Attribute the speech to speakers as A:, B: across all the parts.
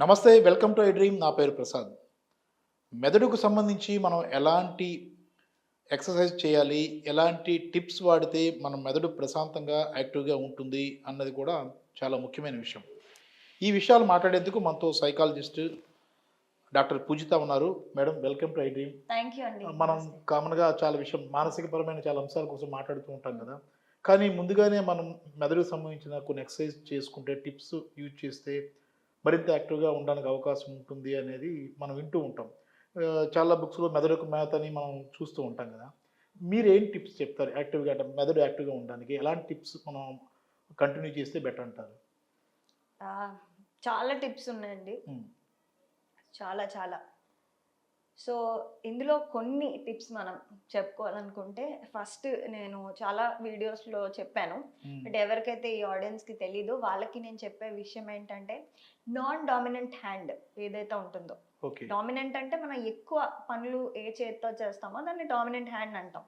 A: నమస్తే welcome to I dream. నా పేరు ప్రసాద్. మెదడుకు సంబంధించి మనం ఎలాంటి ఎక్సర్సైజ్ చేయాలి ఎలాంటి టిప్స్ వాడితే మన మెదడు ప్రశాంతంగా యాక్టివ్గా ఉంటుంది అన్నది కూడా చాలా ముఖ్యమైన విషయం. ఈ విషయాలు మాట్లాడేందుకు మనతో సైకాలజిస్ట్ డాక్టర్ పూజిత ఉన్నారు. Madam welcome to I dream.
B: Thank you అండి.
A: మనం. కామన్గా చాలా విషయం మానసికపరమైన చాలా అంశాల కోసం మాట్లాడుతూ ఉంటాం కదా. కానీ ముందుగానే మనం మెదడుకు సంబంధించిన కొన్ని ఎక్సర్సైజ్ చేసుకుంటే టిప్స్ యూజ్ చేస్తే మరింత యాక్టివ్గా ఉండడానికి అవకాశం ఉంటుంది అనేది మనం వింటూ ఉంటాం. చాలా బుక్స్లో మెదడుకు మేత అని మనం చూస్తూ ఉంటాం కదా. మీరు ఏం టిప్స్ చెప్తారు యాక్టివ్గా అంటే మెదడు యాక్టివ్గా ఉండడానికి? ఎలాంటి టిప్స్ మనం కంటిన్యూ చేస్తే బెటర్ అంటారు?
B: చాలా టిప్స్ ఉన్నాయండి. చాలా చాలా. సో ఇందులో కొన్ని టిప్స్ మనం చెప్పుకోవాలనుకుంటే ఫస్ట్ నేను చాలా వీడియోస్లో చెప్పాను. బట్ ఎవరికైతే ఈ ఆడియన్స్కి తెలీదో వాళ్ళకి నేను చెప్పే విషయం ఏంటంటే నాన్ డామినెంట్ హ్యాండ్ ఏదైతే ఉంటుందో. డామినెంట్ అంటే మనం ఎక్కువ పనులు ఏ చేత్తో చేస్తామో దాన్ని డామినెంట్ హ్యాండ్ అంటాం.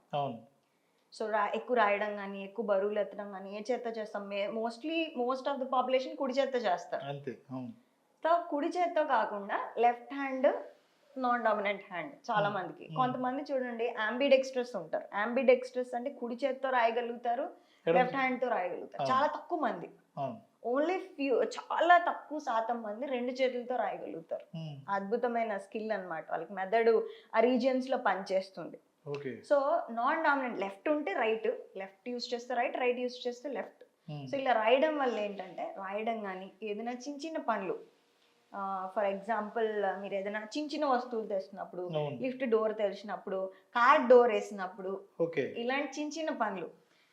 B: సో రా ఎక్కువ రాయడం కానీ ఎక్కువ బరువులు ఎత్తడం కానీ ఏ చేత్తో చేస్తాం? Mostly most of the population కుడి చేత్తో చేస్తారు.
A: అంతే
B: సో కుడి చేత్తో కాకుండా left hand non dominant hand చాలా
A: Hmm.
B: మందికి.
A: Hmm.
B: కొంతమంది చూడండి అంబిడెక్స్ట్రస్ ఉంటారు. అంబిడెక్స్ట్రస్ అంటే కుడి చేత్తో రాయగలుగుతారు లెఫ్ట్ హ్యాండ్తో రాయగలుగుతారు. చాలా తక్కువ మంది. ఓన్లీ ఫ్యూ చాలా తక్కువ శాతం మంది రెండు చేతులతో రాయగలుగుతారు.
A: ఉమ్,
B: అద్భుతమైన స్కిల్ అన్నమాట. వాళ్ళకి మెదడు ఆ రీజియన్స్లో పనిచేస్తుంది. సో నాన్ డామినెంట్ లెఫ్ట్ ఉంటే రైట్ లెఫ్ట్ యూస్ చేస్తే రైట్ రైట్ యూస్ చేస్తే లెఫ్ట్ సో ఇలా రాయడం వల్ల ఏంటంటే రాయడం కానీ ఏదైనా చిన్న చిన్న పనులు. ఫర్ ఎగ్జాంపుల్ మీరు ఏదైనా చిన్న చిన్న వస్తువులు తెచ్చినప్పుడు లిఫ్ట్ డోర్ తెరిచినప్పుడు కార్ డోర్ వేసినప్పుడు ఇలాంటి చిన్న చిన్న పనులు.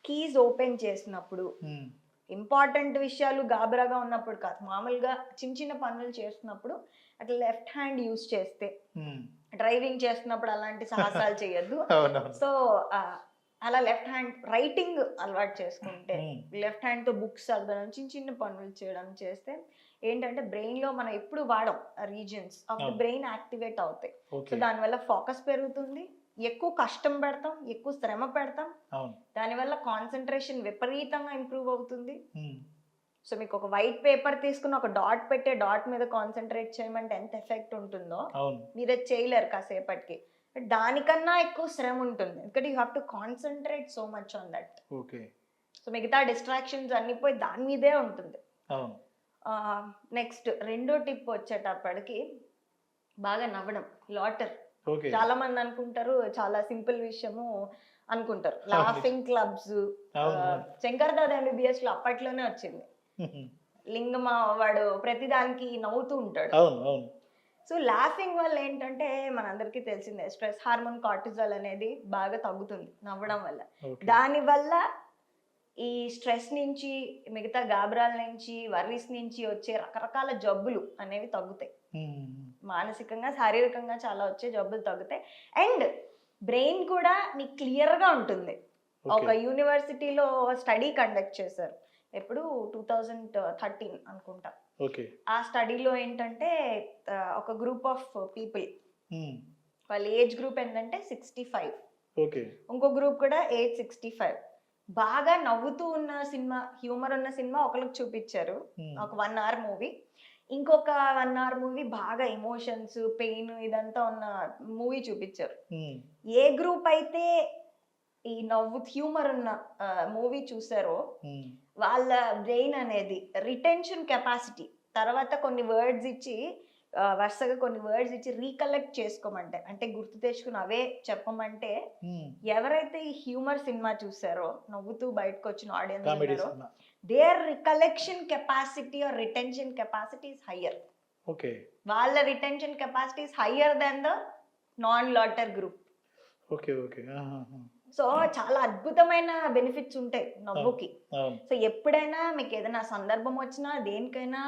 B: కీస్ ఓపెన్ చేసినప్పుడు
A: ఉమ్,
B: ఇంపార్టెంట్ విషయాలు గాబరాగా ఉన్నప్పుడు కాదు. మామూలుగా చిన్న చిన్న పనులు చేస్తున్నప్పుడు అట్లా లెఫ్ట్ హ్యాండ్ యూస్ చేస్తే డ్రైవింగ్ చేస్తున్నప్పుడు అలాంటి సాహసాలు చేయొద్దు. సో అలా లెఫ్ట్ హ్యాండ్ రైటింగ్ అలవాటు చేసుకుంటే లెఫ్ట్ హ్యాండ్తో బుక్స్ చదవడం చిన్న చిన్న పనులు చేయడం చేస్తే ఏంటంటే బ్రెయిన్లో మనం ఎప్పుడు వాడం regions of the. Brain activate అవుతాయి. సో దానివల్ల ఫోకస్ పెరుగుతుంది. ఎక్కువ కష్టం పెడతాం ఎక్కువ శ్రమ పెడతాం. దానివల్ల కాన్సన్ట్రేషన్ విపరీతంగా ఇంప్రూవ్ అవుతుంది. సో మీకు ఒక వైట్ పేపర్ తీసుకుని ఒక డాట్ పెట్టే డాట్ మీద కాన్సన్ట్రేట్ చేయమంటే ఎంత ఎఫెక్ట్ ఉంటుందో మీరు అది చేయలేరు కాసేపటికి. దానికన్నా ఎక్కువ శ్రమ ఉంటుంది. ఎందుకంటే you have to concentrate so much on that
A: okay.
B: So మిగతా డిస్ట్రాక్షన్స్ అన్ని పోయి దాని మీదే ఉంటుంది. నెక్స్ట్ రెండో టిప్ వచ్చేటప్పటికి బాగా నవ్వడం లాటర్ చాలా మంది అనుకుంటారు చాలా సింపుల్ విషయము అనుకుంటారు. లాఫింగ్ క్లబ్స్ శంకర్ దాదా ఎంబీబీఎస్లో అప్పట్లోనే వచ్చింది. లింగమ వాడు ప్రతిదానికి నవ్వుతూ ఉంటాడు. సో లాఫింగ్ వల్ల ఏంటంటే మనందరికీ తెలిసిందే స్ట్రెస్ హార్మోన్ కార్టిజాల్ అనేది బాగా తగ్గుతుంది నవ్వడం వల్ల.
A: ఓకే.
B: దానివల్ల ఈ స్ట్రెస్ నుంచి మిగతా గాబరాల నుంచి వర్రీస్ నుంచి వచ్చే రకరకాల జబ్బులు అనేవి తగ్గుతాయి. మానసికంగా శారీరకంగా చాలా వచ్చే జబ్బులు తగ్గుతాయి అండ్ బ్రెయిన్ కూడా నీకు క్లియర్గా ఉంటుంది. ఒక యూనివర్సిటీలో స్టడీ కండక్ట్ చేశారు. ఎప్పుడు టూ థౌజండ్ థర్టీన్ అనుకుంటా. ఆ స్టడీలో ఏంటంటే ఒక గ్రూప్ ఆఫ్ పీపుల్. వాళ్ళ ఏజ్ గ్రూప్ ఏంటంటే సిక్స్టీ ఫైవ్. ఇంకో గ్రూప్ కూడా ఏజ్ సిక్స్టీ ఫైవ్. బాగా నవ్వుతూ ఉన్న సినిమా హ్యూమర్ ఉన్న సినిమా ఒకరికి చూపించారు. ఒక వన్ అవర్ మూవీ. ఇంకొక వన్ అవర్ మూవీ బాగా ఎమోషన్స్ పెయిన్ ఇదంతా ఉన్న మూవీ చూపించారు. ఏ గ్రూప్ అయితే ఈ నవ్వు హ్యూమర్ ఉన్న మూవీ చూసారో వాళ్ళ బ్రెయిన్ అనేది రిటెన్షన్ కెపాసిటీ. తర్వాత కొన్ని వర్డ్స్ ఇచ్చి వరుసగా కొన్ని వర్డ్స్ ఇచ్చి రీకలెక్ట్ చేసుకోమంటే అంటే గుర్తు తెచ్చుకుని అవే చెప్పమంటే. ఎవరైతే ఈ హ్యూమర్ సినిమా చూసారో నవ్వుతూ బయటకు వచ్చిన ఆడియన్స్ ఉన్నారో their recollection capacity or retention capacity is higher
A: okay
B: వాళ్ళ retention capacity is higher than the non laughter group
A: okay okay.
B: So చాలా అద్భుతమైన బెనిఫిట్స్ ఉంటాయి నవ్వుకి. సో ఎప్పుడైనా మీకు ఏదైనా సందర్భం వచ్చినా దేనికైనా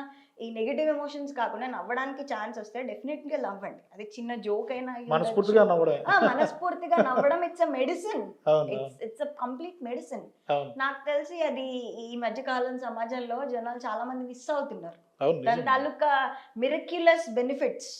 B: ఈ నెగిటివ్ ఎమోషన్స్ కాకుండా నవ్వడానికి ఛాన్స్ వస్తే డెఫినెట్గా నవ్వండి. అది చిన్న జోక్ అయినా
A: మనస్ఫూర్తిగా. నవ్వడం
B: మనస్ఫూర్తిగా నవ్వడం it's a medicine it's it's a complete medicine నాకు తెలిసి అది ఈ మధ్యకాలం సమాజంలో జనాలు చాలా మంది మిస్ అవుతున్నారు దాని. తాలూకా మిరక్యులస్ బెనిఫిట్స్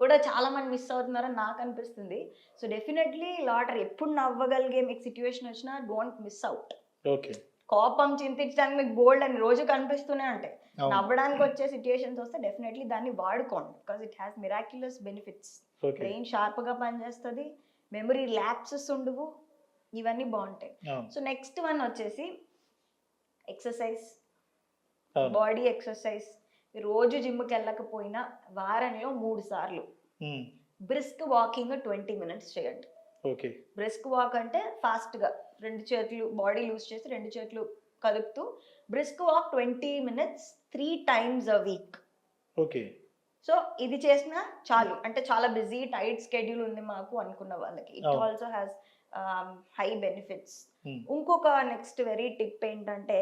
B: కూడా చాలా మంది మిస్ అవుతున్నారని నాకు అనిపిస్తుంది. సో డెఫినెట్లీ లాటరీ ఎప్పుడు నవ్వగలిగే మీకు సిచ్యువేషన్ వచ్చినా డోంట్ మిస్ అవుట్
A: ఓకే
B: కోపం చింతించడానికి మీకు బోల్డ్ అని రోజు కనిపిస్తూనే ఉంటాయి. నవ్వడానికి వచ్చే సిచ్యుయేషన్స్ వస్తే డెఫినెట్లీ దాన్ని వాడుకోండి. Because it has miraculous benefits brain షార్ప్గా పనిచేస్తుంది మెమరీ ల్యాప్సెస్ ఉండవు ఇవన్నీ బాగుంటాయి. సో నెక్స్ట్ వన్ వచ్చేసి ఎక్సర్సైజ్ బాడీ ఎక్సర్సైజ్ రోజు జిమ్కి వెళ్ళకపోయినా వారంలో మూడు సార్లు. బ్రిస్క్ వాకింగ్ ట్వంటీ మినిట్స్ చేయండి.
A: ఓకే
B: బ్రిస్క్ వాక్ అంటే ఫాస్ట్గా రెండు చేతులు బాడీ లూజ్ చేసి రెండు చేతులు కలుపుతూ brisk walk twenty minutes three times a week
A: okay
B: so ఇది చేసినా చాలు. అంటే చాలా బిజీ టైట్ స్కెడ్యూల్ ఉంది మాకు అనుకున్న వాళ్ళకి. It. Also has high benefits ఇంకొక నెక్స్ట్ వెరీ టిప్ ఏంటంటే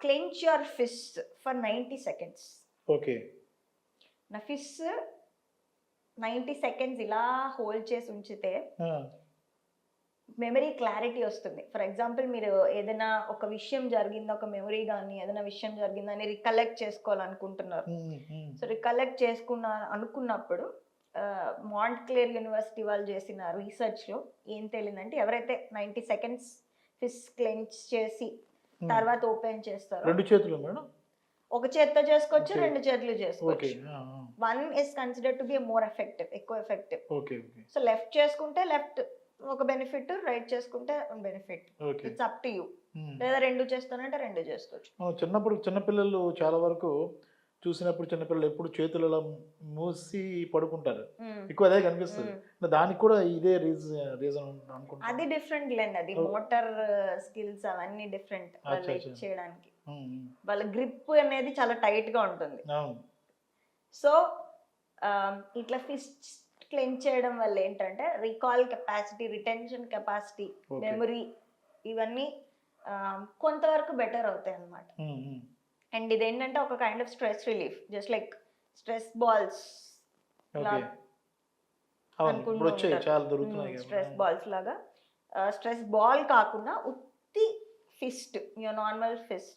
B: clench your fist for ninety seconds
A: okay
B: నా ఫిష్ నైంటీ సెకండ్స్ ఇలా హోల్డ్ చేసి ఉంచితే మెమరీ క్లారిటీ వస్తుంది. ఫర్ ఎగ్జాంపుల్ మీరు ఏదైనా ఒక విషయం జరిగింది ఒక మెమరీ కానీ ఏదైనా విషయం జరిగిందని రికలెక్ట్ చేసుకోవాలనుకుంటున్నారు. సో రికలెక్ట్ చేసుకున్న అనుకున్నప్పుడు మాంట్ క్లియర్ యూనివర్సిటీ వాళ్ళు చేసిన రీసెర్చ్లో ఏం తేలిందంటే ఎవరైతే నైంటీ సెకండ్స్ ఫిష్ క్లెంచ్ చేసి. తర్వాత ఓపెన్ చేస్తారో
A: రెండు చేతులు మేడం?
B: ఒక చేత్తో చేసుకోవచ్చు. రెండు చేతులు చేసుకోవచ్చు. One is consider to be more effective ఎక్కువ ఎఫెక్టివ్ సో లెఫ్ట్ చేసుకుంటే లెఫ్ట్ ఒక బెనిఫిట్ రైట్ చేసుకుంటే benefit it's up to you. లేదా రెండు చేస్తానంటే రెండు చేసుకోవచ్చు
A: చిన్నప్పుడు చిన్నపిల్లలు చాలా వరకు చూసినప్పుడు చిన్నపిల్లలు ఎప్పుడు చేతులు ఇలా మూసి పడుకుంటారు
B: మ్మ్.
A: ఎక్కువ అదే కనిపిస్తుంది
B: మ్మ్.
A: దానికి కూడా ఇదే రీజన్ రీజన్
B: అది డిఫరెంట్ లేండి అది. మోటార్ స్కిల్స్ అవన్నీ డిఫరెంట్. చేయడానికి
A: ఉమ్.
B: వాళ్ళ గ్రిప్ అనేది చాలా టైట్గా ఉంటుంది సో ఇట్లా ఫిస్ట్ క్లెంచ్ చేయడం వల్ల ఏంటంటే recall capacity retention capacity. Memory ఇవన్నీ కొంతవరకు బెటర్ అవుతాయి
A: ఉమ్.
B: అండ్ ఇది ఏంటంటే ఒక kind of stress relief just like stress balls. Stress balls లాగా. స్ట్రెస్ బాల్ కాకుండా ఉత్తి fist your normal fist.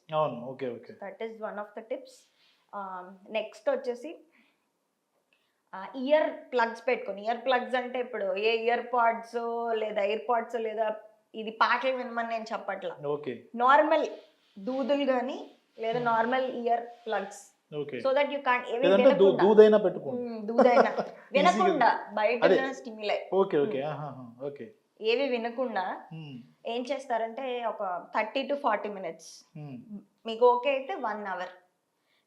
B: That is one of the tips next వచ్చేసి ఇయర్ ప్లగ్స్ పెట్టుకొని ఇయర్ ప్లగ్స్ అంటే ఇప్పుడు ఏ ఇయర్ పాడ్స్ లేదా ఇయర్ పాడ్స్ లేదా ఇది పాటలు వినమని నేను చెప్పట్లా.
A: ఓకే.
B: నార్మల్ దూదులు కానీ లేదా normal earplugs so that you వినకుండా.
A: దూదైనా
B: మ్మ్, దూదైనా. వినకుండా బయట. Stimuli
A: okay okay. ఆహాహా, ఓకే.
B: ఏవి వినకుండా
A: ఉమ్,
B: ఏం చేస్తారంటే ఒక థర్టీ టు ఫార్టీ మినిట్స్ మీకు ఓకే అయితే వన్ అవర్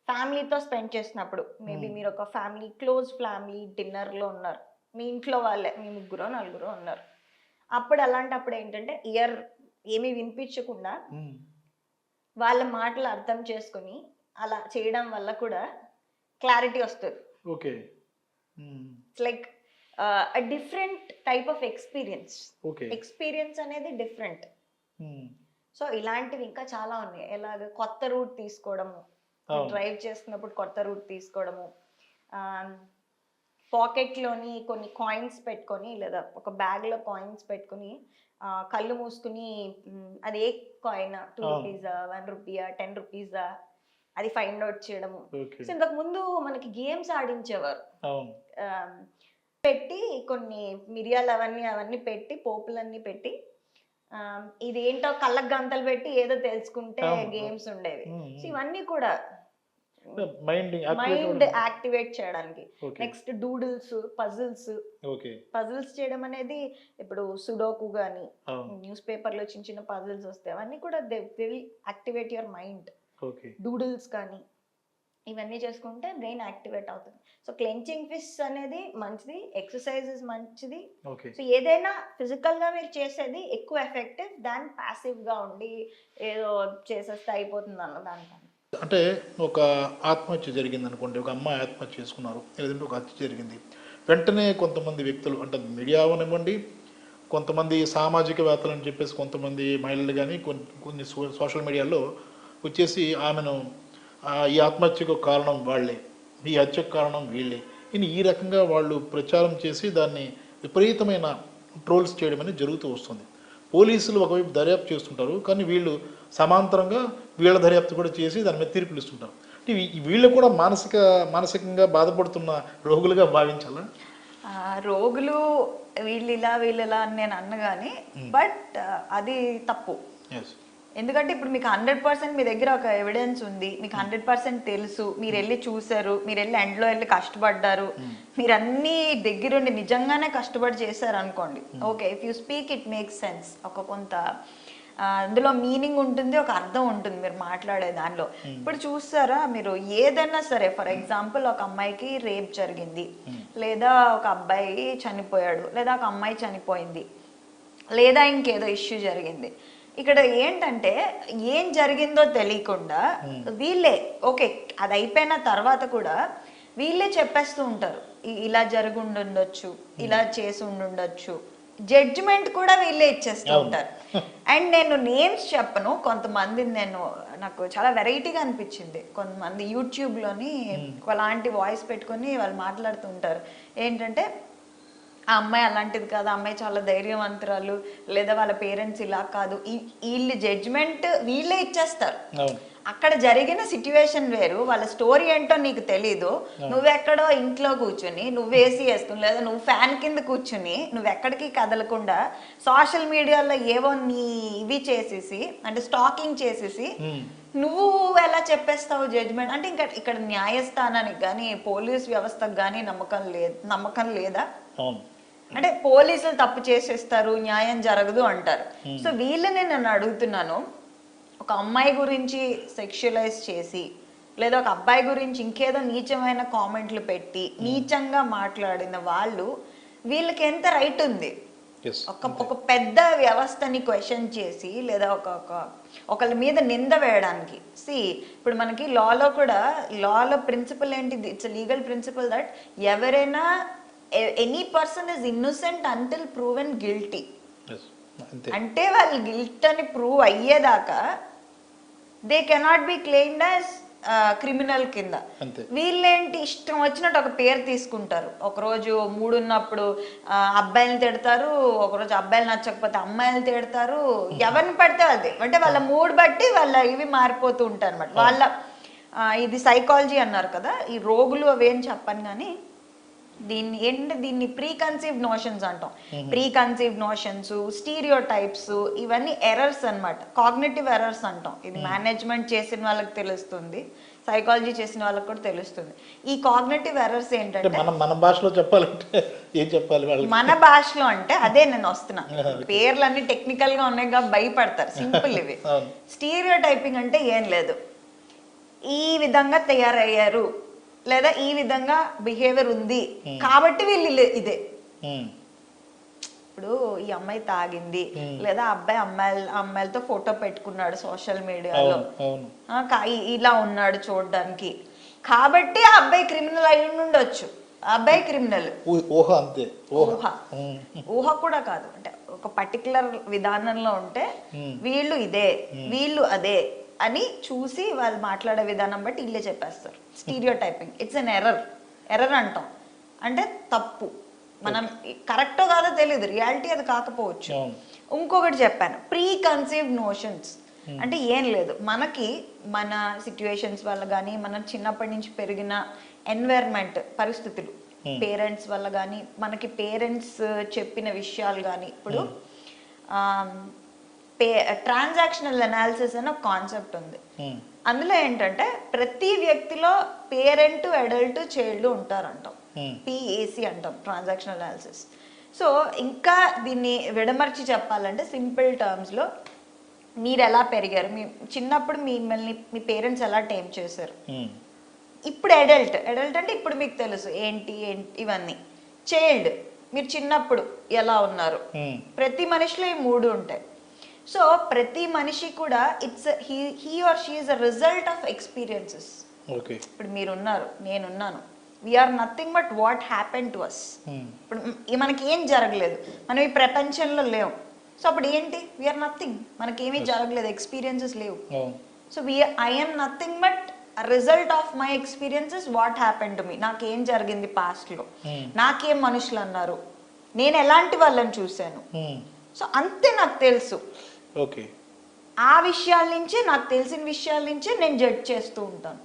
B: ఫ్యామిలీతో స్పెండ్ చేసినప్పుడు మేబీ. మీరు ఒక ఫ్యామిలీ క్లోజ్ ఫ్యామిలీ డిన్నర్లో ఉన్నారు. మీ ఇంట్లో వాళ్ళే మీ ముగ్గురు నలుగురు ఉన్నారు. అప్పుడు అలాంటప్పుడు ఏంటంటే ఇయర్ ఏమీ వినిపించకుండా. వాళ్ళ మాటలు అర్థం చేసుకొని అలా చేయడం వల్ల కూడా క్లారిటీ వస్తుంది.
A: Okay.
B: It's like different type of experience experience అనేది డిఫరెంట్ సో ఇలాంటివి ఇంకా చాలా ఉన్నాయి. ఎలాగ కొత్త రూట్ తీసుకోవడము డ్రైవ్ చేస్తున్నప్పుడు కొత్త రూట్ తీసుకోవడము. పాకెట్లోని కొన్ని కాయిన్స్ పెట్టుకొని లేదా ఒక బ్యాగ్లో కాయిన్స్ పెట్టుకొని కళ్ళు మూసుకుని అది ఏ కాయిన్? టూ. రూపీసా? వన్ రూపీయా? టెన్ రూపీసా? అది ఫైండ్ అవుట్ చేయడము. సో ఇంతకు ముందు మనకి గేమ్స్ ఆడించేవారు. పెట్టి కొన్ని మిరియాలు అవన్నీ అవన్నీ పెట్టి పోపులన్నీ పెట్టి ఆ, ఇది ఏంటో కళ్ళకు గంతలు పెట్టి ఏదో తెలుసుకుంటే. గేమ్స్ ఉండేవి. సో ఇవన్నీ కూడా
A: మైండ్
B: మైండ్ యాక్టివేట్ చేయడానికి. Next doodles puzzles
A: okay
B: puzzles చేయడం అనేది ఇప్పుడు సుడోకు
A: అవును
B: న్యూస్ పేపర్లో చిన్న చిన్న పజిల్స్ వస్తాయి. అవన్నీ కూడా they will activate your mind doodles కానీ ఇవన్నీ చేసుకుంటే బ్రెయిన్ యాక్టివేట్ అవుతుంది. సో క్లెంచింగ్ ఫిష్ అనేది మంచిది ఎక్సర్సైజెస్ మంచిది. సో ఏదైనా physical గా మీరు చేసేది ఎక్కువ ఎఫెక్టివ్ దాన్గా ఉండి ఏదో చేసేస్తే అయిపోతుంది అన్న దానికన్నా.
A: అంటే ఒక ఆత్మహత్య జరిగింది అనుకోండి ఒక అమ్మాయి ఆత్మహత్య చేసుకున్నారు లేదంటే ఒక హత్య జరిగింది. వెంటనే కొంతమంది వ్యక్తులు అంటే మీడియా అవనివ్వండి కొంతమంది సామాజికవేత్తలు అని చెప్పేసి కొంతమంది మహిళలు కానీ కొన్ని కొన్ని సోషల్ మీడియాలో వచ్చేసి ఆమెను ఈ ఆత్మహత్యకు కారణం వాళ్ళే ఈ హత్యకు కారణం వీళ్ళే. ఇని ఈ రకంగా వాళ్ళు ప్రచారం చేసి దాన్ని విపరీతమైన ట్రోల్స్ చేయడం అనేది జరుగుతూ వస్తుంది. పోలీసులు ఒకవైపు దర్యాప్తు చేస్తుంటారు కానీ వీళ్ళు సమాంతరంగా వీళ్ళ దర్యాప్తు కూడా చేసి దాని మీద తీర్పులు వీ- వీళ్ళు కూడా మానసిక మానసికంగా బాధపడుతున్న రోగులుగా భావించాలా?
B: రోగులు వీళ్ళు ఇలా వీళ్ళు ఇలా అని నేను అన్నగాని. బట్ అది తప్పు. ఎందుకంటే ఇప్పుడు మీకు హండ్రెడ్ పర్సెంట్ మీ దగ్గర ఒక ఎవిడెన్స్ ఉంది. మీకు హండ్రెడ్ పర్సెంట్ తెలుసు. మీరు వెళ్ళి చూసారు. మీరు వెళ్ళి ఎండ్లో వెళ్ళి కష్టపడ్డారు. మీరు అన్ని దగ్గరుండి నిజంగానే కష్టపడి చేశారు అనుకోండి okay if you speak it makes sense ఒక కొంత అందులో మీనింగ్ ఉంటుంది ఒక అర్థం ఉంటుంది మీరు మాట్లాడే దానిలో. ఇప్పుడు చూస్తారా మీరు ఏదైనా సరే ఫర్ ఎగ్జాంపుల్ ఒక అమ్మాయికి రేప్ జరిగింది లేదా ఒక అబ్బాయి చనిపోయాడు లేదా ఒక అమ్మాయి చనిపోయింది లేదా ఇంకేదో ఇష్యూ జరిగింది. ఇక్కడ ఏంటంటే ఏం జరిగిందో తెలియకుండా వీళ్ళే ఓకే అది అయిపోయిన తర్వాత కూడా వీళ్ళే చెప్పేస్తూ ఉంటారు. "ఇ- ఇలా జరిగి ఉండుండొచ్చు ఇలా చేసి ఉండుండొచ్చు జడ్జిమెంట్ కూడా వీళ్ళే ఇచ్చేస్తూ. ఉంటారు. అండ్ నేను నేమ్స్ చెప్పను కొంతమంది నేను నాకు చాలా వెరైటీగా అనిపించింది. కొంతమంది యూట్యూబ్లోని ఒకలాంటి వాయిస్ పెట్టుకొని వాళ్ళు మాట్లాడుతూ ఉంటారు. ఏంటంటే ఆ అమ్మాయి అలాంటిది కాదు అమ్మాయి చాలా ధైర్యవంతురాలు లేదా వాళ్ళ పేరెంట్స్ ఇలా కాదు వీళ్ళు జడ్జ్మెంట్ వీళ్ళే ఇచ్చేస్తారు. అక్కడ జరిగిన సిచ్యువేషన్ వేరు. వాళ్ళ స్టోరీ ఏంటో నీకు తెలీదు. నువ్వెక్కడో ఇంట్లో కూర్చుని నువ్వు ఏసీ వేసుకుని లేదా నువ్వు ఫ్యాన్ కింద కూర్చుని నువ్వెక్కడికి కదలకుండా సోషల్ మీడియాలో ఏవో నీ ఇవి చేసేసి అంటే స్టాకింగ్ చేసేసి. నువ్వు ఎలా చెప్పేస్తావు జడ్జ్మెంట్ అంటే ఇంకా ఇక్కడ న్యాయస్థానానికి కానీ పోలీస్ వ్యవస్థకు కానీ నమ్మకం లేదు నమ్మకం లేదా? అంటే పోలీసులు తప్పు చేసేస్తారు న్యాయం జరగదు అంటారు. సో వీళ్ళని నేను అడుగుతున్నాను. ఒక అమ్మాయి గురించి సెక్షువలైజ్ చేసి లేదా ఒక అబ్బాయి గురించి ఇంకేదో నీచమైన కామెంట్లు పెట్టి నీచంగా మాట్లాడిన వాళ్ళు వీళ్ళకి ఎంత రైట్ ఉంది? ఒక ఒక పెద్ద వ్యవస్థని క్వశ్చన్ చేసి లేదా ఒక ఒక ఒకళ్ళ మీద నింద వేయడానికి. సి ఇప్పుడు మనకి లాలో కూడా లాలో ప్రిన్సిపల్ ఏంటి ఇట్స్ లీగల్ ప్రిన్సిపల్ దట్ ఎవరైనా any person is innocent until proven guilty అంటే వాళ్ళు గిల్ట్ అని ప్రూవ్ అయ్యేదాకా they cannot be claimed as criminal కింద. వీళ్ళేంటి ఇష్టం వచ్చినట్టు ఒక పేరు తీసుకుంటారు. ఒకరోజు మూడున్నప్పుడు అబ్బాయిలు తిడతారు ఒకరోజు అబ్బాయిలు నచ్చకపోతే అమ్మాయిలు తిడతారు. ఎవరిని పడితే అది. అంటే వాళ్ళ మూడ్ బట్టి వాళ్ళ ఇవి మారిపోతూ ఉంటారు అనమాట వాళ్ళ ఇది సైకాలజీ అన్నారు కదా ఈ రోగులు అవేం చెప్పను కానీ దీన్ని ఏంటంటే దీన్ని ప్రీ కన్సీవ్డ్ నోషన్స్ అంటాం. Preconceived notions stereotypes ఇవన్నీ ఎర్రర్స్ అన్నమాట. కాగ్నేటివ్ ఎర్రర్స్ అంటాం. ఇది మేనేజ్మెంట్ చేసిన వాళ్ళకి తెలుస్తుంది. సైకాలజీ చేసిన వాళ్ళకి కూడా తెలుస్తుంది. ఈ కాగ్నేటివ్ ఎర్రర్స్ ఏంటంటే
A: మనం మన భాషలో చెప్పాలంటే ఏం చెప్పాలి
B: మన భాషలో అంటే అదే నేను వస్తున్నా. పేర్లన్నీ టెక్నికల్గా ఉన్నాయి కాబట్టి భయపడతారు. సింపుల్ ఇవి. స్టీరియో టైపింగ్ అంటే ఏం లేదు. ఈ విధంగా తయారయ్యారు. లేదా ఈ విధంగా బిహేవియర్ ఉంది. కాబట్టి వీళ్ళు ఇదే.
A: ఉమ్.
B: ఇప్పుడు ఈ అమ్మాయి తాగింది.
A: Hmm.
B: లేదా అబ్బాయి అమ్మాయిల అమ్మాయిలతో ఫోటో పెట్టుకున్నాడు సోషల్ మీడియాలో. ఇలా ఉన్నాడు చూడడానికి. కాబట్టి ఆ అబ్బాయి క్రిమినల్ అయి ఉండొచ్చు. అబ్బాయి క్రిమినల్.
A: ఊహ అంతే. ఊహ.
B: ఊహ. కూడా కాదు. అంటే ఒక పర్టికులర్ విధానంలో ఉంటే
A: Hmm.
B: వీళ్ళు ఇదే. వీళ్ళు అదే. అని చూసి వాళ్ళు మాట్లాడే విధానం బట్టి ఇల్లే చెప్పేస్తారు. Stereotyping it's an error error అంటాం. అంటే తప్పు. మనం కరెక్టో కాదో తెలియదు రియాలిటీ అది కాకపోవచ్చు. ఇంకొకటి చెప్పాను. ప్రీ కన్సీవ్డ్ నోషన్స్ అంటే ఏం లేదు. మనకి మన సిచ్యువేషన్స్ వల్ల కానీ మనం చిన్నప్పటి నుంచి పెరిగిన ఎన్వైర్న్మెంట్ పరిస్థితులు. పేరెంట్స్ వల్ల కానీ మనకి పేరెంట్స్ చెప్పిన విషయాలు కానీ ఇప్పుడు పే ట్రాన్సాక్షనల్ అనాలిసిస్ అని ఒక కాన్సెప్ట్ ఉంది
A: ఉమ్.
B: అందులో ఏంటంటే ప్రతి వ్యక్తిలో పేరెంట్ అడల్ట్ చైల్డ్ ఉంటారంటాం
A: ఉమ్.
B: పిఏసి అంటాం ట్రాన్సాక్షనల్ అనాలిసిస్ సో ఇంకా దీన్ని విడమర్చి చెప్పాలంటే సింపుల్ టర్మ్స్లో మీరు ఎలా పెరిగారు మీ చిన్నప్పుడు మిమ్మల్ని మీ పేరెంట్స్ ఎలా టైం చేశారు
A: ఉమ్.
B: ఇప్పుడు అడల్ట్ అడల్ట్ అంటే ఇప్పుడు మీకు తెలుసు ఏంటి ఏంటి ఇవన్నీ చైల్డ్ మీరు చిన్నప్పుడు ఎలా ఉన్నారు. ప్రతి మనిషిలో ఈ మూడు ఉంటాయి సో ప్రతి మనిషి కూడా it's he he or she is a result of experiences
A: okay
B: ఇప్పుడు మీరున్నారు నేనున్నాను. We are nothing but what happen to us. ఇప్పుడు మనకి ఏం జరగలేదు. మనం ఈ ప్రపంచంలో లేవు సో అప్పుడు ఏంటి? వీఆర్ నథింగ్ మనకేమీ జరగలేదు. ఎక్స్పీరియన్సెస్ లేవు. So we I'm nothing but result of my experiences what happen to me నాకేం జరిగింది పాస్ట్లో
A: Hmm.
B: నాకేం మనుషులు అన్నారు? నేను ఎలాంటి వాళ్ళని చూశాను. సో అంతే నాకు తెలుసు.
A: ఓకే.
B: ఆ విషయాల నుంచే నాకు తెలిసిన విషయాల నుంచే నేను జడ్జ్ చేస్తూ ఉంటాను.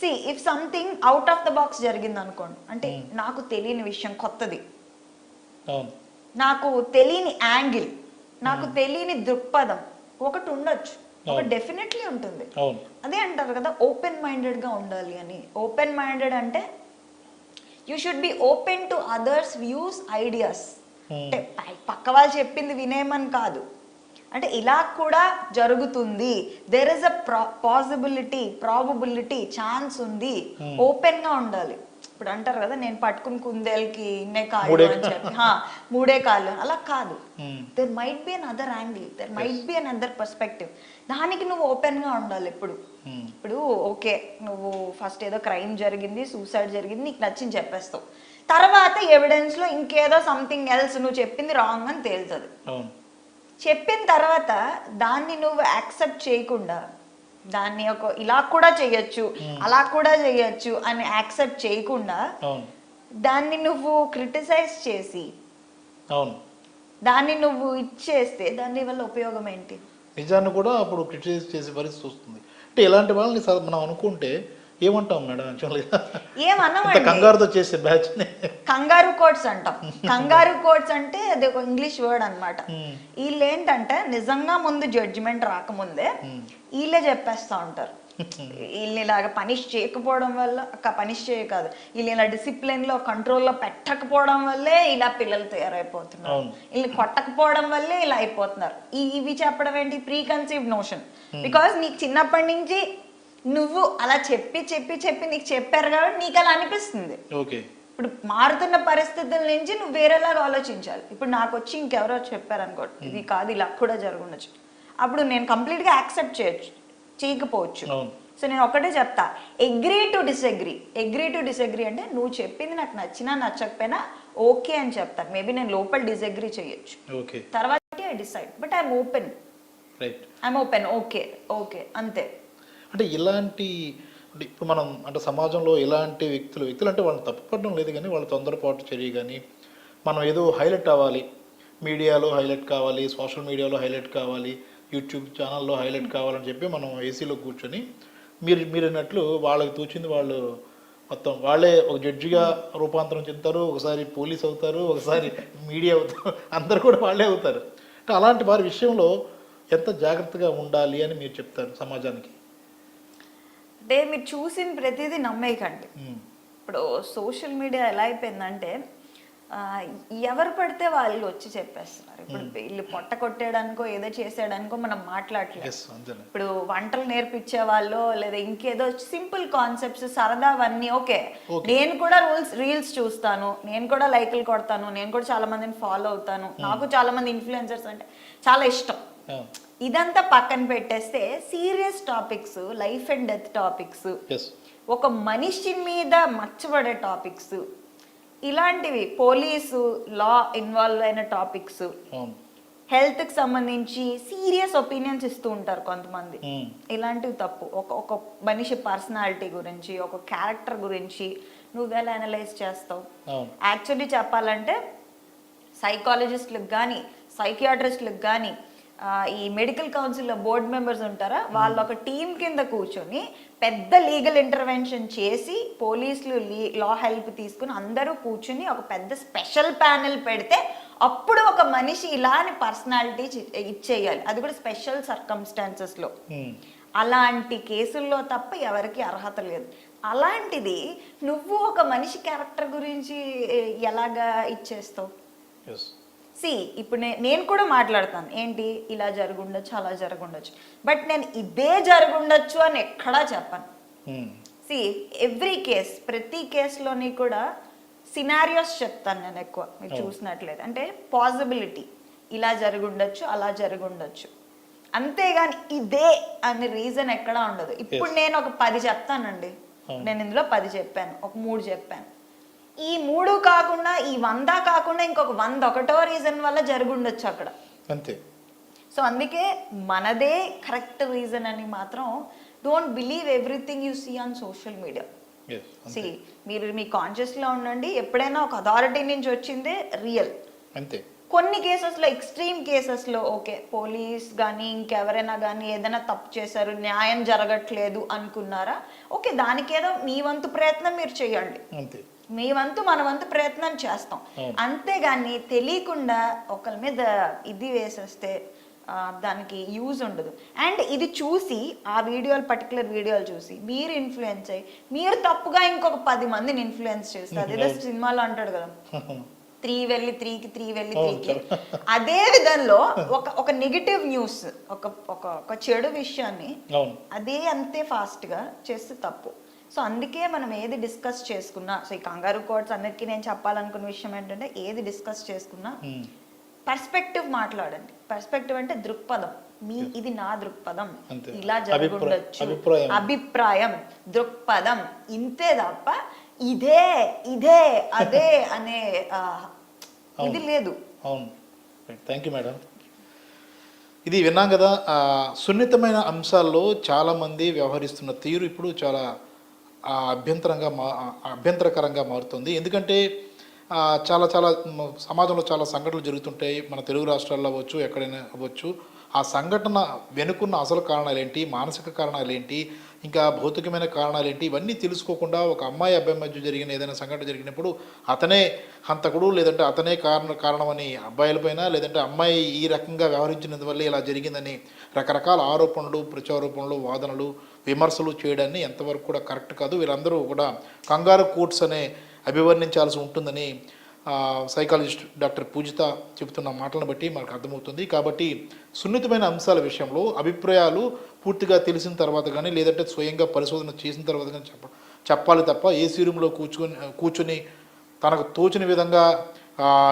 B: See if something out of the box జరిగింది అనుకోండి అంటే నాకు తెలియని విషయం కొత్తది. నాకు తెలియని యాంగిల్ నాకు తెలియని దృక్పథం ఒకటి ఉండొచ్చు. ఒక డెఫినెట్లీ ఉంటుంది. అదే అంటారు కదా ఓపెన్ మైండెడ్గా ఉండాలి అని. ఓపెన్ మైండెడ్ అంటే you should be open to others views ideas అంటే పక్క వాళ్ళు చెప్పింది వినేయమని కాదు. అంటే ఇలా కూడా జరుగుతుంది. There is a possibility probability chance ఉంది. ఓపెన్గా ఉండాలి. ఇప్పుడు అంటారు కదా నేను పట్టుకుని కుందేలకి ఇన్నే కాళ్ళు
A: మూడే
B: అని చెప్పి. మూడే కాళ్ళు. అలా కాదు.
A: Hmm.
B: There might be another angle there might be another perspective దానికి నువ్వు ఓపెన్గా ఉండాలి ఎప్పుడు
A: Hmm.
B: ఇప్పుడు ఓకే నువ్వు ఫస్ట్ ఏదో క్రైమ్ జరిగింది సూసైడ్ జరిగింది నీకు నచ్చింది చెప్పేస్తావు. తర్వాత ఎవిడెన్స్లో ఇంకేదో సంథింగ్ ఎల్స్ నువ్వు చెప్పింది రాంగ్ అని తేలుతుంది. చెప్పిన తర్వాత దాన్ని నువ్వు యాక్సెప్ట్ చేయకుండా దాన్ని ఒక ఇలా కూడా చేయొచ్చు అలా కూడా చేయొచ్చు అని యాక్సెప్ట్ చేయకుండా దాన్ని నువ్వు క్రిటిసైజ్ చేసి
A: అవును.
B: దాన్ని నువ్వు ఇచ్చేస్తే దాని వల్ల ఉపయోగం ఏంటి?
A: నిజాన్ని కూడా అప్పుడు క్రిటిసైజ్ చేసే పరిస్థితి వస్తుంది. అంటే ఇలాంటి వాళ్ళని మనం అనుకుంటే ఏమంటాం మేడం? యాక్చువల్గా
B: ఏమన్నామండి
A: కంగారుతో చేసే బ్యాచ్ని
B: కంగారు కోట్స్ అంటాం. కంగారు కోట్స్ అంటే అది ఒక ఇంగ్లీష్ వర్డ్ అన్నమాట.
A: Hmm.
B: వీళ్ళు ఏంటంటే నిజంగా ముందు జడ్జిమెంట్ రాకముందే వీళ్ళే చెప్పేస్తా ఉంటారు. వీళ్ళని ఇలాగ పనిష్ చేయకపోవడం వల్ల పనిష్ చేయ కాదు వీళ్ళు ఇలా డిసిప్లిన్లో కంట్రోల్లో పెట్టకపోవడం వల్లే ఇలా పిల్లలు తయారైపోతున్నారు. వీళ్ళని కొట్టకపోవడం వల్లే ఇలా అయిపోతున్నారు. ఇవి చెప్పడం ఏంటి? ప్రీ కన్సీవ్డ్ నోషన్ బికాస్ నీకు చిన్నప్పటి నుంచి నువ్వు అలా చెప్పి చెప్పి చెప్పి నీకు చెప్పారు కాబట్టి నీకు అలా అనిపిస్తుంది.
A: ఓకే.
B: ఇప్పుడు మారుతున్న పరిస్థితుల నుంచి నువ్వు వేరేలాగా ఆలోచించాలి. ఇప్పుడు నాకు వచ్చి ఇంకెవరో చెప్పారు అనుకోండి ఇది కాదు ఇలా కూడా జరుగుండొచ్చు అప్పుడు నేను కంప్లీట్గా యాక్సెప్ట్ చేయొచ్చు చేయకపోవచ్చు. సో నేను ఒకటే చెప్తా. Agree to disagree agree to disagree అంటే నువ్వు చెప్పింది నాకు నచ్చినా నచ్చకపోయినా ఓకే అని చెప్తాను మేబీ నేను లోపల డిసగ్రీ చేయొచ్చు. తర్వాత I decide but I'm open I'm open okay okay అంతే.
A: అంటే ఇలాంటి అంటే ఇప్పుడు మనం అంటే సమాజంలో ఇలాంటి వ్యక్తులు వ్యక్తులు అంటే వాళ్ళని తప్పుపడడం లేదు కానీ వాళ్ళ తొందరపాటు చర్య కానీ మనం ఏదో హైలైట్ అవ్వాలి. మీడియాలో హైలైట్ కావాలి సోషల్ మీడియాలో హైలైట్ కావాలి యూట్యూబ్ ఛానల్లో హైలైట్ కావాలని చెప్పి మనం ఏసీలో కూర్చొని మీరు మీరు అన్నట్లు వాళ్ళకి తోచింది వాళ్ళు మొత్తం వాళ్ళే ఒక జడ్జిగా రూపాంతరం చెందుతారు ఒకసారి పోలీస్ అవుతారు ఒకసారి మీడియా అవుతారు అందరు కూడా వాళ్ళే అవుతారు. అంటే అలాంటి వారి విషయంలో ఎంత జాగ్రత్తగా ఉండాలి అని మీరు చెప్తారు సమాజానికి?
B: అంటే మీరు చూసిన ప్రతిదీ నమ్మేయకండి. ఇప్పుడు సోషల్ మీడియా ఎలా అయిపోయిందంటే ఎవరు పడితే వాళ్ళు వచ్చి చెప్పేస్తున్నారు. ఇప్పుడు వీళ్ళు పొట్ట కొట్టేయడానికో ఏదో చేసేయడానికో మనం మాట్లాడలేదు ఇప్పుడు వంటలు నేర్పించే వాళ్ళు లేదా ఇంకేదో సింపుల్ కాన్సెప్ట్స్ సరదా అవన్నీ ఓకే. నేను కూడా రూల్స్ రీల్స్ చూస్తాను. నేను కూడా లైకులు కొడతాను. నేను కూడా చాలా మందిని ఫాలో అవుతాను. నాకు చాలా మంది ఇన్ఫ్లుయెన్సర్స్ అంటే చాలా ఇష్టం. ఇదంతా పక్కన పెట్టేస్తే serious topics life and death topics. ఒక మనిషి మీద మచ్చబడే టాపిక్స్. ఇలాంటివి పోలీసు లా ఇన్వాల్వ్ అయిన టాపిక్స్.
A: అవును.
B: హెల్త్కి సంబంధించి సీరియస్ ఒపీనియన్స్ ఇస్తూ ఉంటారు కొంతమంది. ఇలాంటివి తప్పు. ఒక ఒక మనిషి పర్సనాలిటీ గురించి ఒక క్యారెక్టర్ గురించి నువ్వు ఎలా అనలైజ్ చేస్తావు? యాక్చువల్లీ చెప్పాలంటే సైకాలజిస్టులకు కానీ సైకియాట్రిస్టులకు కానీ ఈ మెడికల్ కౌన్సిల్లో బోర్డ్ మెంబర్స్ ఉంటారా? వాళ్ళు ఒక టీం కింద కూర్చొని పెద్ద లీగల్ ఇంటర్వెన్షన్ చేసి పోలీసులు లా హెల్ప్ తీసుకుని అందరూ కూర్చుని ఒక పెద్ద స్పెషల్ ప్యానెల్ పెడితే అప్పుడు ఒక మనిషి ఇలాని పర్సనాలిటీ ఇచ్చేయాలి. అది కూడా స్పెషల్ సర్కమ్స్టాన్సెస్లో
A: ఉమ్.
B: అలాంటి కేసుల్లో తప్ప ఎవరికి అర్హత లేదు. అలాంటిది నువ్వు ఒక మనిషి క్యారెక్టర్ గురించి ఎలాగా ఇచ్చేస్తావు? సి ఇప్పుడు నే- నేను కూడా మాట్లాడతాను. ఏంటి? ఇలా జరుగుండొచ్చు అలా జరుగుండొచ్చు. బట్ నేను ఇదే జరుగుండొచ్చు అని ఎక్కడా చెప్పను. సి ఎవ్రీ కేస్ ప్రతి కేసులోని కూడా సినారియోస్ చెప్తాను నేను ఎక్కువ. మీరు
A: అవును.
B: చూసినట్లయితే. అంటే పాసిబిలిటీ ఇలా జరుగుండొచ్చు అలా జరుగుండొచ్చు. అంతేగాని ఇదే అనే రీజన్ ఎక్కడా ఉండదు. ఇప్పుడు. నేను ఒక పది చెప్తానండి.
A: అవును.
B: నేను ఇందులో పది చెప్పాను. ఒక మూడు చెప్పాను. ఈ మూడు కాకుండా ఈ వంద కాకుండా ఇంకొక వంద ఒకటో రీజన్ వల్ల జరుగుండొచ్చు అక్కడ.
A: అంతే.
B: సో అందుకే మనదే కరెక్ట్ రీజన్ అని మాత్రం don't believe everything you see on social media see మీరు మీ కాన్షియస్లో ఉండండి ఎప్పుడైనా ఒక అథారిటీ నుంచి వచ్చిందే రియల్
A: అంతే.
B: కొన్ని కేసెస్లో ఎక్స్ట్రీమ్ కేసెస్లో ఓకే పోలీస్ కానీ ఇంకెవరైనా కానీ ఏదైనా తప్పు చేశారు న్యాయం జరగట్లేదు అనుకున్నారా? ఓకే దానికేదో మీ వంతు ప్రయత్నం మీరు చేయండి.
A: అంతే.
B: మీ వంతు మన వంతు ప్రయత్నం చేస్తాం. అంతేగాని తెలియకుండా ఒకరి మీద ఇది వేసేస్తే దానికి యూజ్ ఉండదు. అండ్ ఇది చూసి ఆ వీడియోలు పర్టికులర్ వీడియోలు చూసి మీరు ఇన్ఫ్లుయెన్స్ అయ్యి మీరు తప్పుగా ఇంకొక పది మందిని ఇన్ఫ్లుయెన్స్ చేస్తారు. అదేదో సినిమాలో అంటాడు కదా త్రీ వెళ్ళి త్రీకి త్రీ వెళ్ళి త్రీకి. అదే విధంలో ఒక ఒక నెగిటివ్ న్యూస్ ఒక ఒక చెడు విషయాన్ని అదే అంతే ఫాస్ట్గా చేస్తే తప్పు. సో అందుకే మనం ఏది డిస్కస్ చేసుకున్నా సో ఈ కంగారు కోడ్స్ అన్నిటికీ నేను చెప్పాలనుకున్న విషయం ఏంటంటే ఏది డిస్కస్ చేసుకున్నా. పర్స్పెక్టివ్ మాట్లాడండి. పర్స్పెక్టివ్ అంటే దృక్పథం. మీ ఇది నా దృక్పథం. ఇలా జరుగుండొచ్చు.
A: అభిప్రాయం.
B: దృక్పథం. ఇంతే తప్ప ఇదే ఇదే అదే అనే ఇది లేదు.
A: అవును. థ్యాంక్ యూ మేడం ఇది విన్నాం కదా సున్నితమైన అంశాల్లో చాలామంది వ్యవహరిస్తున్న తీరు ఇప్పుడు చాలా అభ్యంతరంగా మా అభ్యంతరకరంగా మారుతుంది. ఎందుకంటే చాలా చాలా సమాజంలో చాలా సంఘటనలు జరుగుతుంటాయి. మన తెలుగు రాష్ట్రాల్లో అవ్వచ్చు ఎక్కడైనా అవ్వచ్చు. ఆ సంఘటన వెనుకున్న అసలు కారణాలు ఏంటి మానసిక కారణాలు ఏంటి ఇంకా భౌతికమైన కారణాలు ఏంటి ఇవన్నీ తెలుసుకోకుండా ఒక అమ్మాయి అబ్బాయి మధ్య జరిగిన ఏదైనా సంఘటన జరిగినప్పుడు అతనే హంతకుడు లేదంటే అతనే కారణ కారణమని అబ్బాయిలపైన లేదంటే అమ్మాయి ఈ రకంగా వ్యవహరించినందువల్ల ఇలా జరిగిందని రకరకాల ఆరోపణలు ప్రచారోపణలు వాదనలు విమర్శలు చేయడాన్ని ఎంతవరకు కూడా కరెక్ట్ కాదు. వీళ్ళందరూ కూడా కంగారు కోర్ట్స్ అనే అభివర్ణించాల్సి ఉంటుందని సైకాలజిస్ట్ డాక్టర్ పూజిత చెబుతున్న మాటలను బట్టి మనకు అర్థమవుతుంది. కాబట్టి సున్నితమైన అంశాల విషయంలో అభిప్రాయాలు పూర్తిగా తెలిసిన తర్వాత కానీ లేదంటే స్వయంగా పరిశోధన చేసిన తర్వాత కానీ చెప్ప చెప్పాలి తప్ప ఏసీ రూమ్లో కూర్చొని కూర్చుని తనకు తోచిన విధంగా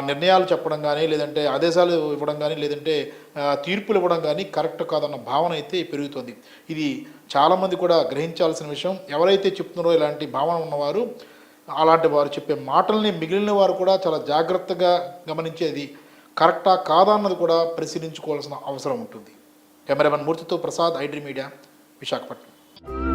A: నిర్ణయాలు చెప్పడం కానీ లేదంటే ఆదేశాలు ఇవ్వడం కానీ లేదంటే తీర్పులు ఇవ్వడం కానీ కరెక్ట్ కాదన్న భావన అయితే పెరుగుతుంది. ఇది చాలామంది కూడా గ్రహించాల్సిన విషయం ఎవరైతే చెప్తున్నారో ఇలాంటి భావన ఉన్నవారు అలాంటి వారు చెప్పే మాటల్ని మిగిలిన వారు కూడా చాలా జాగ్రత్తగా గమనించేది కరెక్టా కాదా అన్నది కూడా పరిశీలించుకోవాల్సిన అవసరం ఉంటుంది. కెమెరామెన్ మూర్తితో ప్రసాద్ ఐడ్రీ మీడియా విశాఖపట్నం.